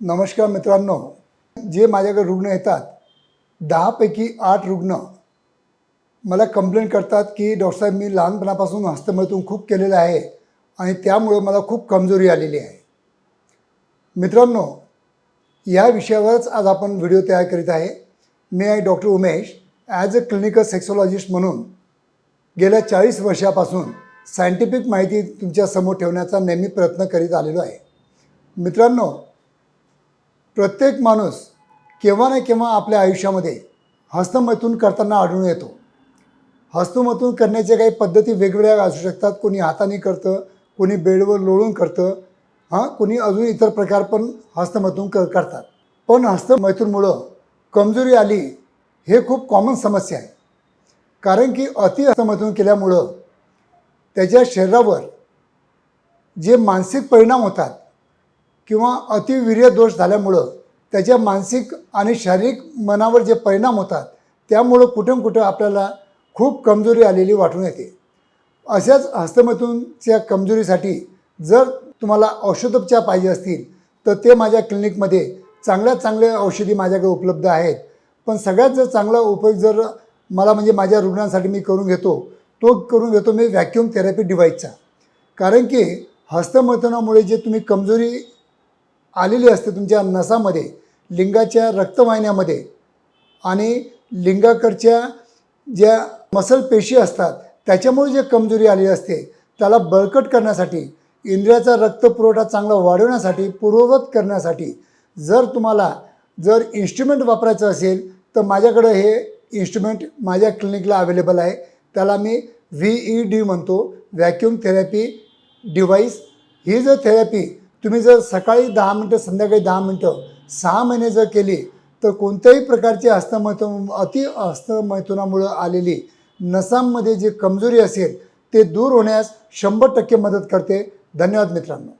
नमस्कार मित्रांनो. जे माझ्याकडे रुग्ण येतात दहापैकी आठ रुग्ण मला कंप्लेंट करतात की डॉक्टर साहेब मी लहानपणापासून हस्तमैथून खूप केलेलं आहे आणि त्यामुळे मला खूप कमजोरी आलेली आहे. मित्रांनो या विषयावरच आज आपण व्हिडिओ तयार करीत आहे. मी आहे doctor Umesh. As a clinical sexologist म्हणून गेल्या चाळीस वर्षापासून सायंटिफिक माहिती तुमच्यासमोर ठेवण्याचा नेहमी प्रयत्न करीत आलेलो आहे. मित्रांनो प्रत्येक माणूस केव्हा ना केव्हा आपल्या आयुष्यामध्ये हस्तमैथून करताना आढळून येतो. हस्तमैथून करण्याच्या काही पद्धती वेगवेगळ्या असू शकतात. कोणी हाताने करतं कोणी बेडवर लोळून करतं हां कोणी अजून इतर प्रकार पण हस्तमैथून कर करतात. पण हस्तमैथूनमुळं कमजोरी आली हे खूप कॉमन समस्या आहे. कारण की अति हस्तमैथून केल्यामुळं त्याच्या शरीरावर जे मानसिक परिणाम होतात किंवा अतिवीर्य दोष झाल्यामुळं त्याच्या मानसिक आणि शारीरिक मनावर जे परिणाम होतात त्यामुळं कुठं कुठं आपल्याला खूप कमजोरी आलेली वाटून येते. अशाच हस्तमैथूनच्या कमजोरीसाठी जर तुम्हाला औषधोपचार पाहिजे असतील तर ते माझ्या क्लिनिकमध्ये चांगल्या चांगल्या औषधी माझ्याकडे उपलब्ध आहेत. पण सगळ्यात जर चांगला उपयोग जर मला म्हणजे माझ्या रुग्णांसाठी मी करून घेतो तो करून घेतो मी व्हॅक्यूम थेरपी डिव्हाइसचा. कारण की हस्तमैथुनामुळे जे तुम्ही कमजोरी आलेली असते तुमच्या नसामध्ये लिंगाच्या रक्तवाहिन्यामध्ये. आणि लिंगाकडच्या ज्या मसल पेशी असतात त्याच्यामुळे जे कमजोरी आलेली असते त्याला बळकट करण्यासाठी इंद्रियाचा रक्तपुरवठा चांगला वाढवण्यासाठी पूर्ववत करण्यासाठी जर तुम्हाला जर इन्स्ट्रुमेंट वापरायचं असेल तर माझ्याकडं हे इन्स्ट्रुमेंट माझ्या क्लिनिकला अवेलेबल आहे. त्याला मी व्ही ई डी म्हणतो व्हॅक्यूम थेरपी डिव्हाइस ही जर थेरपी तुम्ही जर सकाळी दहा मिनटं संध्याकाळी दहा मिनटं सहा महिने जर केली तर कोणत्याही प्रकारची हस्तमैथून अति हस्तमैथुनामुळं आलेली नसांमध्ये जी कमजोरी असेल ते दूर होण्यास शंभर टक्के मदत करते. धन्यवाद मित्रांनो.